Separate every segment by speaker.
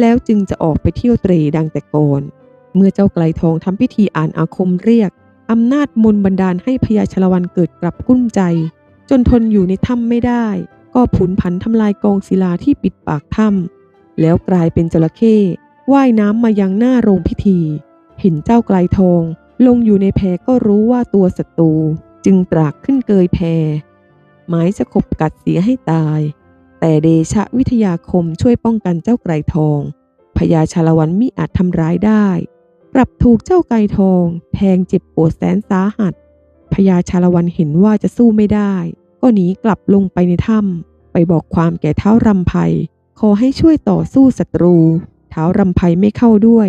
Speaker 1: แล้วจึงจะออกไปเที่ยวเตรดังแต่ก่อน เมื่อเจ้าไกลทองทำพิธีอ่านอาคมเรียกอำนาจมนต์บันดาลให้พญาชลวันเกิดกลับกุ้มใจ จนทนอยู่ในถ้ำไม่ได้ ก็ผุนผันทำลายกองศิลาที่ปิดปากถ้ำแล้วกลายเป็นจระเข้ว่ายน้ำมายังหน้าโรงพิธี เห็นเจ้าไกลทอง ลงอยู่ในแพก็รู้ว่าตัวศัตรูจึงตรากขึ้นเกยแพหมายจะขบกัดเสียให้ตาย แต่เดชะวิทยาคมช่วยป้องกันเจ้าไกรทองพญาชาละวันมิอาจทำร้ายได้ กลับถูกเจ้าไกรทอง แทงเจ็บปวดแสนสาหัสพญาชาละวันเห็นว่าจะสู้ไม่ได้ ก็หนีกลับลงไปในถ้ำไปบอกความแก่เท้ารำไพขอให้ช่วยต่อสู้ศัตรู เท้ารำไพไม่เข้าด้วย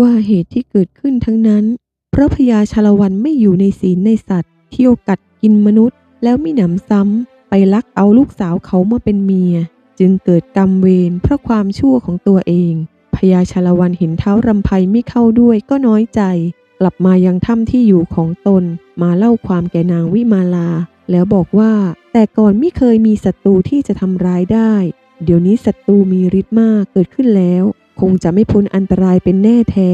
Speaker 1: ว่าเหตุที่เกิดขึ้นทั้งนั้น เพราะพญาชาละวันไม่อยู่ในศีลในสัตว์ เที่ยวกัดกินมนุษย์ แล้วมิหนำซ้ำ ไปลักเอาลูกสาวเขามาเป็นเมีย จึงเกิดกรรมเวรเพราะความชั่วของตัวเองพญาชาละวันเห็นเท้ารำไพไม่เข้าด้วยก็น้อยใจ กลับมายังถ้ำที่อยู่ของตน มาเล่าความแก่นางวิมาลา แล้วบอกว่า แต่ก่อนไม่เคยมีศัตรูที่จะทำร้ายได้ เดี๋ยวนี้ศัตรูมีฤทธิ์มากเกิดขึ้นแล้ว คงจะไม่พ้นอันตรายเป็นแน่แท้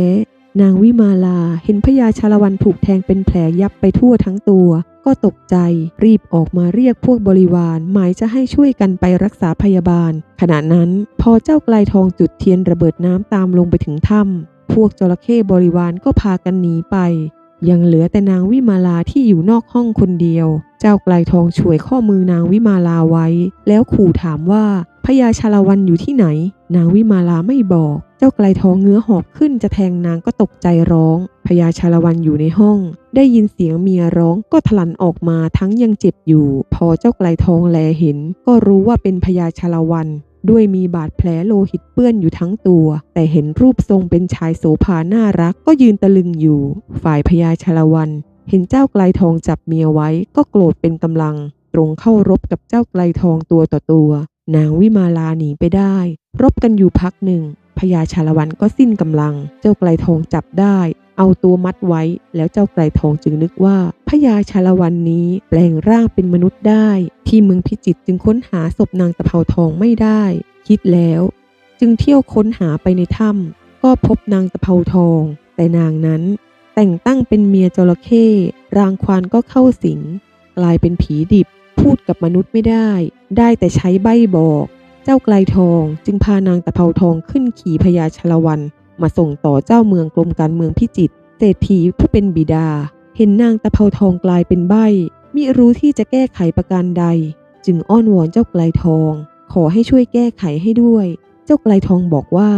Speaker 1: นางวิมาลาเห็นพญาชาละวันถูกแทงเป็นแผลยับไปทั่วทั้งตัว ก็ตกใจ รีบออกมาเรียกพวกบริวาร หมายจะให้ช่วยกันไปรักษาพยาบาล ขณะนั้นพอเจ้าไกลทองจุดเทียนระเบิดน้ำตามลงไปถึงถ้ำพวกจระเข้บริวารก็พากันหนีไป ยังเหลือแต่นางวิมาลาที่อยู่นอกห้องคนเดียว เจ้าไกลทองช่วยข้อมือนางวิมาลาไว้ แล้วขู่ถามว่าพญาชาละวันอยู่ที่ไหน นางวิมาลาไม่บอก เจ้าไกลทองเงื้อหอกขึ้นจะแทงนางก็ตกใจร้อง พญาชาละวันอยู่ในห้อง ได้ยินเสียงเมียร้องก็ทลันออกมาทั้งยังเจ็บอยู่ พอเจ้าไกลทองแลเห็น ก็รู้ว่าเป็นพญาชาละวันด้วยมีบาดแผลโลหิตเปื้อนอยู่ทั้งตัว แต่เห็นรูปทรงเป็นชายโสภาน่ารักก็ยืนตะลึงอยู่ ฝ่ายพญาชาละวัน เห็นเจ้าไกลทองจับเมียไว้ก็โกรธเป็นกำลัง ตรงเข้ารบกับเจ้าไกลทองตัวต่อตัว นางวิมาลาหนีไปได้ รบกันอยู่พักหนึ่งพญาชาละวันก็สิ้นกำลัง เจ้าไกลทองจับได้ เอาตัวมัดไว้ แล้วเจ้าไกลทองจึงนึกว่าพญาชาละวันนี้แปลงร่างเป็นมนุษย์ได้ ที่เมืองพิจิตรจึงค้นหาศพนางตะเภาทองไม่ได้ คิดแล้ว จึงเที่ยวค้นหาไปในถ้ำก็พบนางตะเภาทอง แต่นางนั้น แต่งตั้งเป็นเมียจระเข้รางควานก็เข้าสิงกลายเป็นผีดิบ พูดกับมนุษย์ไม่ได้ ได้แต่ใช้ใบบอก เจ้าไกลทองจึงพานางตะเภาทองขึ้นขี่พญาชลวันมาส่งต่อเจ้าเมืองกรมการเมืองพิจิตรเศรษฐีผู้เป็นบิดา เห็นนางตะเภาทองกลายเป็นใบมิรู้ที่จะแก้ไขประการใด จึงอ้อนวอนเจ้าไกลทอง ขอให้ช่วยแก้ไขให้ด้วย เจ้าไกลทองบอกว่า